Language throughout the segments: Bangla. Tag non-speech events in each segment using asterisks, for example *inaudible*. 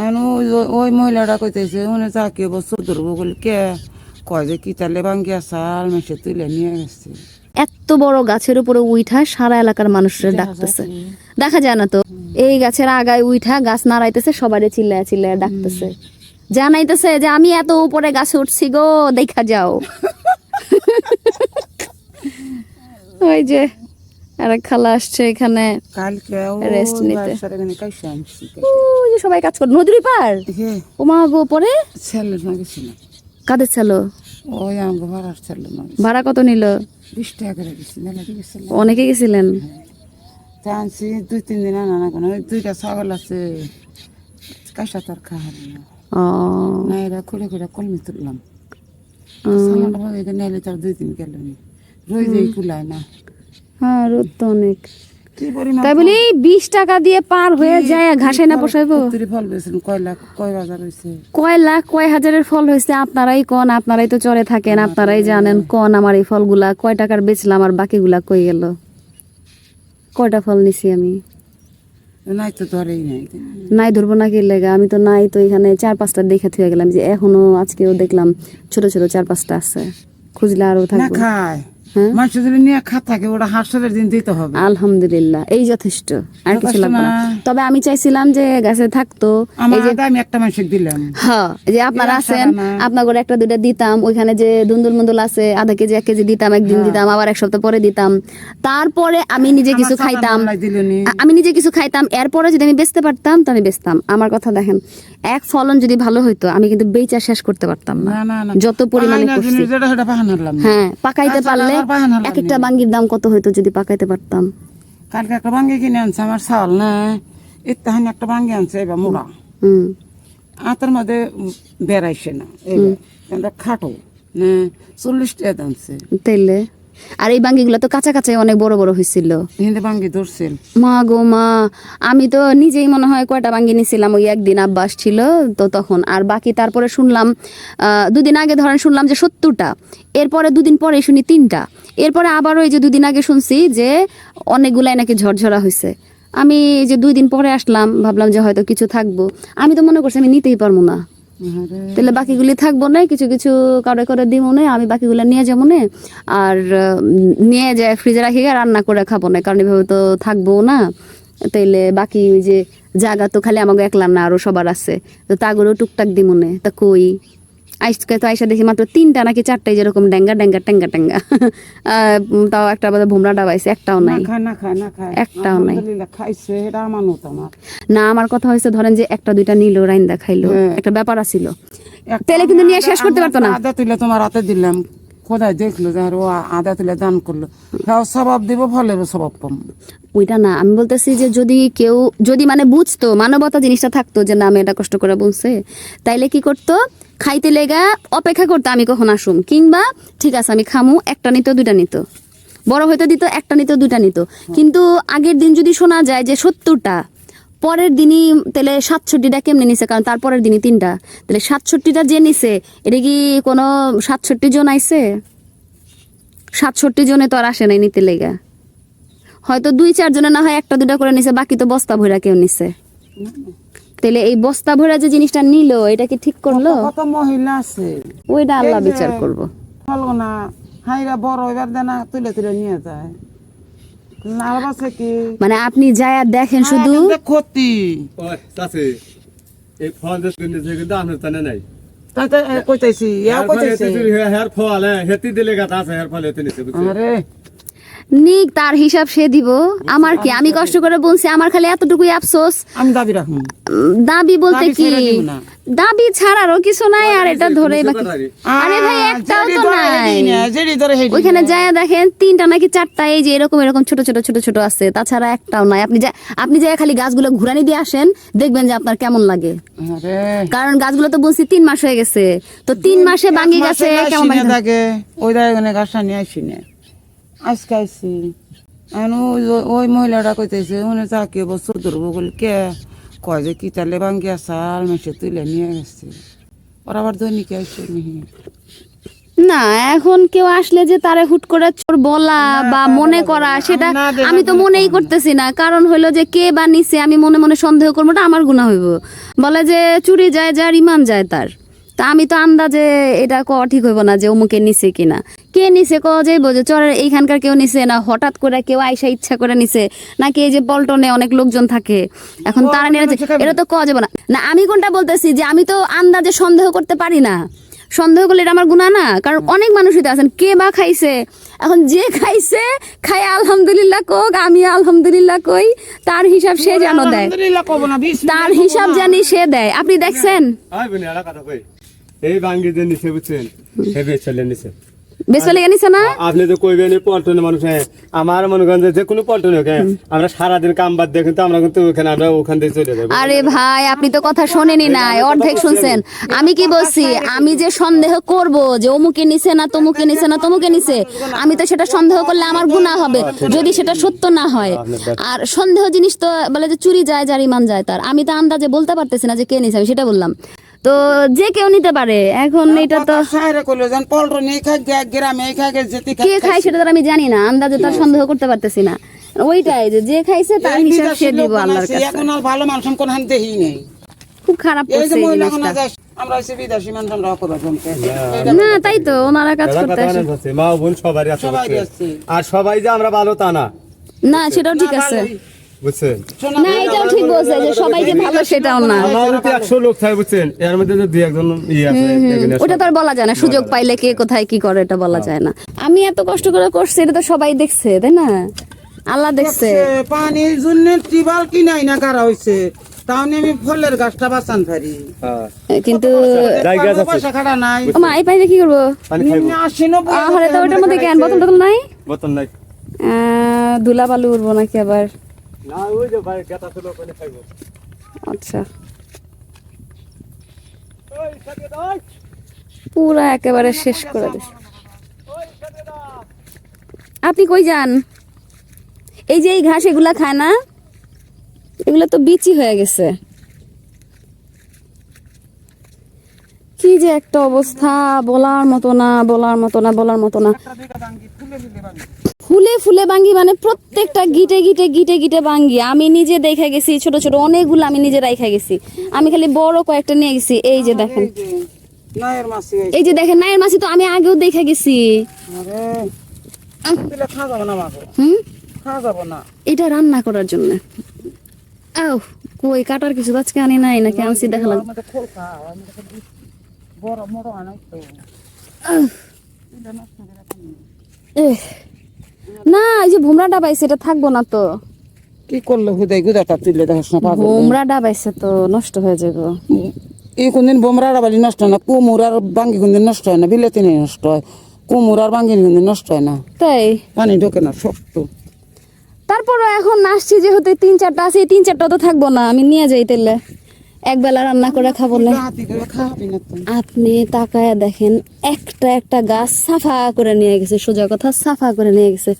ওই ওই মহিলাটা কইতেছে উনি চাকি বছর ধরবো বলে কে? কয় যে কি তালে ভাঙ্গি সাল মেসে তুলে নিয়ে গেছে। এত বড় গাছের উপরে উইঠা সারা এলাকার মানুষের ডাকতেছে। দেখা যায় না তো? এই গাছের আগায় উইঠা গাছ নাড়াইতেছে সবাই চিল্লায় চিল্লায় ডাকতেছে। জানাইতেছে যে আমি এত উপরে গাছে উঠছি গো দেখা যাও। *laughs* ওই যে খালা আসছে এখানে নিতে। ওই যে সবাই কাজ করে। নদীর পার হে ওমা গো পরে? কাদের ছিল? ওই আমাকে ছেলে না ভাড়া কত নিল? বিশ টাকা করে অনেকে গেছিলেন? দুই তিন দিন আনা না কেন? ওই দুইটা ছাগল আছে কাঁসা তার খাওয়া না। ও। না এরা খুঁড়ে খুঁড়ে কলমি তুললাম। উম, সালাটা ভাবে নেলে তার দুই দিন গেল রই যেই কুলায় না। হ্যাঁ রোদ তো অনেক। তাই বলি বিশ টাকা দিয়ে পার হয়ে যায় ঘাসে না পোষাইবো? ফল বেছেন কয় লাখ কয় বাজার হয়েছে? কয় লাখ কয় হাজারের ফল হয়েছে আপনারাই কন আপনারাই তো চরে থাকেন আপনারাই জানেন। কন আমার এই ফলগুলা কয় টাকার বেচলাম আর বাকিগুলা কই গেল? কয়টা ফল নিছি আমি? নাই তো ধরেই নাই। নাই ধরবো না কি লেগা? আমি তো নাই তো এখানে চার পাঁচটা দেখে থুয়ে গেলাম যে এখনও আজকেও দেখলাম ছোট ছোট চার পাঁচটা আছে। খুঁজলে আরও না থাকবে। খায়। হ্যাঁ মানুষ নিয়ে খা থাকে ওটা হাসরের দিন দিতে হবে। আলহামদুলিল্লাহ এই যথেষ্ট। আর কিছু লাগবে না। না। তবে আমি চাইছিলাম যে গাছে থাকতো আমার আদা আমি একটা মানুষকে দিলাম। হ্যাঁ যে আপনারা আছেন আপনার করে একটা দুইটা দিতাম ওইখানে যে দুন্দুল মুন্দুল আছে আধা কেজি এক কেজি দিতাম একদিন দিতাম আবার এক সপ্তাহ পরে দিতাম। তারপরে আমি নিজে কিছু খাইতাম। আমি নিজে কিছু খাইতাম এরপরে যদি আমি বেচতে পারতাম তো আমি বেচতাম। আমার কথা দেখেন এক ফলন যদি ভালো হইতো আমি কিন্তু বেচা শেষ করতে পারতাম না। যত পরিমাণে। হ্যাঁ পাকাইতে পারলে এক একটা বাঙ্গির দাম কত হইতো যদি পাকাইতে পারতাম? কালকে একটা বাঙ্গি কিনে আনছে আমার চাল না ইত্তাহানি একটা বাঙ্গি আনছে এবার মোড়া। হুম। আতার মধ্যে বেড়াইছে না খাটো না চল্লিশ টাকা আনছে তাইলে আর এই বাঙ্গিগুলো তো কাঁচা কাঁচাই অনেক বড় বড় হয়েছিল বাঙ্গি ধরছিল মা গো মা আমি তো নিজেই মনে হয় কয়টা বাঙ্গি নিছিলাম ওই একদিন আব্বাস ছিল তো তখন। আর বাকি তারপরে শুনলাম দুদিন আগে ধরেন শুনলাম যে সত্তরটা এরপরে দুদিন পরে শুনি তিনটা। এরপরে আবার ওই যে দুদিন আগে শুনছি যে অনেকগুলাই নাকি ঝরঝরা হয়েছে আমি যে দুই দিন পরে আসলাম ভাবলাম যে হয়তো কিছু থাকব। আমি তো মনে করছি আমি নিতেই পারব না। তাহলে বাকিগুলি থাকব না, কিছু কিছু কারও করে দিব না, আমি বাকিগুলো নিয়ে যাব না। আর নিয়ে যায় ফ্রিজে রাখি রান্না করে খাব না, কারণ এভাবে তো থাকব না। তাইলে বাকি ওই যে জায়গা তো খালি আমাকে একলাম না, আরও সবার আছে। তো তাগুলো টুকটাক দিব না, তা কই? আইসকে তো আইসা দেখি মাত্র তিনটা নাকি চারটাই যেরকম ড্যাঙ্গা ড্যাঙ্গা ট্যাঙ্গা ট্যাঙ্গা তাও একটা বোধহয় ভুমরা ডাবাইছে একটাও নাই। একটাও নাই। না আমার কথা হয়েছে ধরেন যে একটা দুইটা নিল রাইন্দা খাইলো। হ্যাঁ। একটা ব্যাপার আছিল। তেলে তাহলে কিন্তু নিয়ে শেষ করতে পারতো না। তুলে তোমার হাতে দিলাম। কোথায় দেখল যে আর ও আদা তুলে দান করল? খাও স্বভাব দিব, ফলের স্বভাব পাম ওইটা না, আমি বলতেছি যে যদি কেউ, যদি মানে বুঝতো, মানবতা জিনিসটা থাকতো যে না এটা কষ্ট করে বলছে, তাইলে কি করতো? খাইতে লেগা অপেক্ষা করতো, আমি কখন আসুম? কিংবা, ঠিক আছে, আমি খামু, একটা নিত, দুইটা নিত। বড় হয়তো দিত, একটা নিত, দুইটা নিত। কিন্তু আগের দিন যদি শোনা যায় যে সত্তরটা পরের দিনই তাহলে সাতষট্টিটা কেমনে নিছে? কারণ তারপরের দিনই তিনটা। তাহলে সাতষট্টিটা যে নিছে এটা কি কোনো সাতষট্টি জন আইছে? সাতষট্টি জনে তো আর আসে নাই নিতে লেগা। হয়তো দুই চার জনে না হয় একটা দুটা করে নিছে বাকি তো বস্তা ভরা কেউ নিছে। তাহলে এই বস্তা ভরা যে জিনিসটা নিল এটা কি ঠিক করল? কত মহিলা আছে? ওইটা আল্লাহ বিচার করব। না হাইরা বড় এবার দেনা তুলে তুলে নিয়ে যায়। লাভ আছে কি? মানে আপনি যায় আর দেখেন শুধু আরে, ক্ষতি। এই ফল দেশ কিন্তু যে নাই। ইয়া কইতাছি হেয়ার ফল হ্যাঁ হেতি দিলে গাছ আছে হেয়ার ফল হেতে নিছে বুঝছ আরে নিক তার হিসাব সে দিব। আমার কি? আমি কষ্ট করে বলছি আমার খালি এতটুকুই আফসোস। আমি দাবি রাখব। দাবি বলতে কি? দিব ছাড়ারও কিছু নাই আর এটা ধরে বাকি আরে ভাই একটাও তো নাই। ওইখানে যায় দেখেন তিনটা নাকি চারটা এই যে এরকম এরকম ছোট ছোট ছোট ছোট আছে। তাছাড়া একটাও নাই। আপনি যা আপনি যায় খালি গাছগুলো ঘুরানি দিয়ে আসেন দেখবেন যে আপনার কেমন লাগে। কারণ গাছগুলো তো বলছি তিন মাস হয়ে গেছে। তো তিন মাসে বাঙ্গি গেছে কেমন লাগে? ওই ওখানে গাছটা নিয়ে আসি না আজকে আইসি এখন ওই ওই মহিলাটা কইতেছে উনি চাকি বছর ধরবো বলে কে? কয় যে কি তালে ভাঙ্গিয়া সাল মেসে তুলে নিয়ে গেছে। ওরা আবার দৈনিক আইসে নিহি না এখন কেউ আসলে যে তারে হুট করে চোর বলা বা মনে করা সেটা আমি তো মনেই করতেছি না। কারণ হইল যে কে বা নিছে আমি মনে মনে সন্দেহ করব আমার গুণা হইব। বলে যে চুরি যায় যার ইমান যায় তার। তা আমি তো আন্দাজে এটা ক ঠিক হইব না যে অমুকে নিছে কিনা। কে নিছে ক যাইব যে চরের এইখানকার কেউ নিছে না হঠাৎ করে কেউ আইসা ইচ্ছা করে নিছে নাকি এই যে পল্টনে অনেক লোকজন থাকে। এখন তারা নিয়ে এটা তো ক যাবে না। না আমি কোনটা বলতেছি যে আমি তো আন্দাজে সন্দেহ করতে পারি না। সন্দেহ করলে এটা আমার গুণা না কারণ অনেক মানুষই তো আছেন কে বা খাইছে? এখন যে খাইছে খাই আলহামদুলিল্লাহ কোক আমি আলহামদুলিল্লাহ কই তার হিসাব সে যেন দেয়। তার হিসাব জানি সে দেয়। আপনি দেখছেন? এই ভাঙ্গি যে নিচে বুঝছেন? হে বেচলে নিচে। বেসলে গেছে না? আপনি তো কইবেন এই পল্টনের মানুষ হ্যাঁ। আমার মনে করেন যে কোনো পল্টনে হোক হ্যাঁ। আমরা সারাদিন কাম বাদ দিয়ে কিন্তু আমরা কিন্তু ওখানে আমরা ওখান থেকে চলে যাব। আরে ভাই আপনি তো কথা শোনেনি নাই অর্ধেক শুনছেন। আমি। কি বলছি আমি যে সন্দেহ করব যে অমুকে নিছে না তমুকে নিছে না তমুকে নিছে আমি তো সেটা সন্দেহ করলে আমার গুনাহ হবে যদি সেটা সত্য না হয়। আর সন্দেহ জিনিস তো বলে যে চুরি যায় যার ইমান যায় তার। আমি তো আন্দাজে বলতে পারতেছি না যে কে নিছে আমি সেটা বললাম। তো যে কেউ নিতে পারে এখন এটা তো সাহেরে কইলো যেন পল্টন এই খাই গ্রামে এই খাই যেতে খাই কে খায় সেটা তো আমি জানি না আন্দাজে তার সন্দেহ করতে পারতেছি না। ওইটাই যে যে খাইছে তার হিসাব সে দিব আল্লাহর কাছে। এখন আর ভালো মানুষ কোন হান দেহি নেই। খুব খারাপ এই করছে যে এই জিনিসটা। আমরা হচ্ছে বিদেশি মানুষ আমরা না তাই তো ওনারা কাজ করতে আসে। মা বোন সবারই আছে আছে। আর সবাই যে আমরা ভালো তা না। না সেটাও ঠিক আছে। বুঝছেন? না এটাও ঠিক বলছে যে সবাই যে ভালো সেটাও না। লোক থাকে বুঝছেন? এর মধ্যে যে দুই একজন ইয়ে আছে ওটা তো আর বলা যায় না। সুযোগ পাইলে কে কোথায় কি করে এটা বলা যায় না। আমি এত কষ্ট করে করছি এটা তো সবাই দেখছে তাই না? আল্লাহ দেখছে। পানির জন্য টিবাল কিনাই না কারা হইছে? তাহলে আমি ফলের গাছটা বাঁচান পারি হ্যাঁ। কিন্তু জায়গা পয়সা খাটা নাই। মা এই পাইলে কি করব? নব্বই আহারে তো ওটার মধ্যে কেন? বোতল টোতল নাই? বোতল নাই। আহ, ধুলা বালু উঠবো নাকি আবার? না ওই যে ভাই গেতা ছিল ওখানে খাইবো। আচ্ছা। পুরা একেবারে শেষ করে দিস আপনি কই যান? এই যে এই ঘাস এগুলা খায় না এগুলো তো বিচি হয়ে গেছে। কি যে একটা অবস্থা বলার মতো না বলার মতো না বলার মতো না। ফুলে ফুলে বাঙ্গি। মানে প্রত্যেকটা গিটে গিটে গিটে গিটে বাঙ্গি আমি নিজে দেখে গেছি ছোট ছোট অনেকগুলো আমি নিজে রাইখা গেছি। আমি খালি বড় কয়েকটা নিয়ে গেছি। এই যে দেখেন। এই যে দেখেন নায়ের মাসি তো আমি আগেও দেখে গেছি। এটা রান্না করার জন্য। আও কই কাটার কিছু আজকে আনি নাই নাকি আনছি দেখালাম বড় বড় আনাই তো। এহ। না এই যে ভুমরাটা পাইছে এটা থাকব না তো। কি করল হুদাই গুদাটা তুললে দেখাস না পাগল ভুমরাটা পাইছে তো নষ্ট হয়ে যাবে। এই কোনদিন বোমরার বাড়ি নষ্ট হয় না কুমুর আর বাঙ্গি কোনদিন নষ্ট হয় না বিলেতি নেই নষ্ট হয়। কুমুর আর বাঙ্গি কোনদিন নষ্ট হয় না। তাই? পানি ঢোকে না শক্ত। তারপরও এখন আসছি যেহেতু তিন চারটা আছে তিন চারটা তো থাকব না আমি নিয়ে যাই তাহলে একবেলা রান্না করে খাব না। আপনি তাকায় দেখেন একটা একটা গাছ সাফা করে নিয়ে গেছে সোজা কথা সাফা করে নিয়ে গেছে।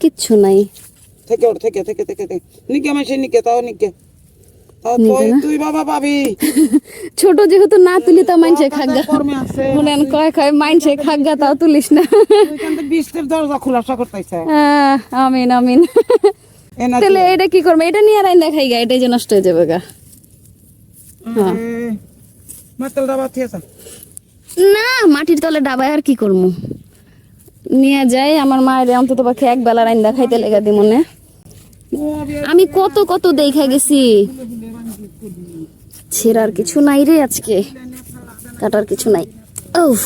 কিচ্ছু নাই। থেকে ওর থেকে থেকে থেকে নিকে মাসে নিকে তাও নিকে। তুই তুই বাবা পাবি। *laughs* ছোট যেহেতু না তুলি তো মাইনসে খাগা বলেন কয় কয় মাইনসে খাগা তাও তুলিস না। ওইখান দরজা খোলাসা করতেছে। আমিন আমিন। তাহলে এটা কি করব? এটা নিয়ে রাইন দেখাই গা এটাই যে নষ্ট হয়ে যাবে গা। মাতাল দাবা থিয়েছে না মাটির তলে ডাবায় আর কি করব? নিয়ে যাই আমার মায়ের অন্তত পাখে এক বেলা রাইন দেখাইতে লেগা দি মনে। আমি কত কত দেখা গেছি। ছেঁড়ার কিছু নাই রে আজকে। কাটার কিছু নাই। উফ।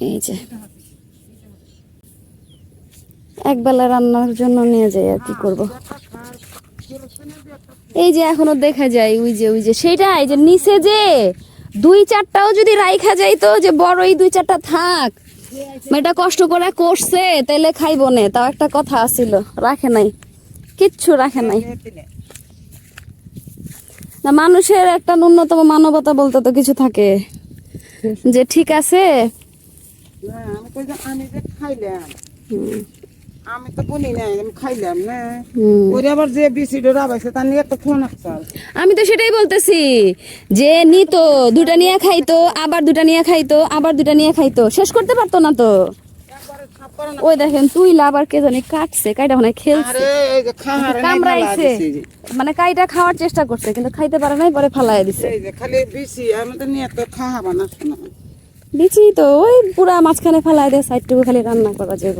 এই যে। এক বেলা রান্নার জন্য নিয়ে যাই আর কি করব। এই যে এখনও দেখা যায় ওই যে ওই যে সেটাই যে নিচে যে দুই চারটাও যদি রাইখা যাইতো যে বড় এই দুই চারটা থাক। মেয়েটা কষ্ট করে করছে তাইলে খাইব নে। তাও একটা কথা আছিল রাখে নাই। কিচ্ছু রাখে নাই। না মানুষের একটা ন্যূনতম মানবতা বলতে তো কিছু থাকে। যে ঠিক আছে। না আমি কই যে আমি যে খাইলাম। আমি তো বলি নাই আমি খাইলাম না। ওরে আবার যে বিসিডো রাবাইছে তার নিয়ে একটা ফোন আমি তো সেটাই বলতেছি যে নিত দুটা নিয়ে খাইতো আবার দুটা নিয়ে খাইতো আবার দুটা নিয়ে খাইতো শেষ করতে পারতো না তো। ওই দেখেন তুই আবার কে জানি কাটছে কাইটা মনে খেলছে। কামড়াইছে। মানে কাইটা খাওয়ার চেষ্টা করছে কিন্তু খাইতে পারে নাই পরে ফালাই দিছে। এই যে খালি বিসি আমি তো নিয়ে তো খাহা না। দিছি তো ওই পুরা মাঝখানে ফালাই দিয়ে সাইডটুকু খালি রান্না করা যাব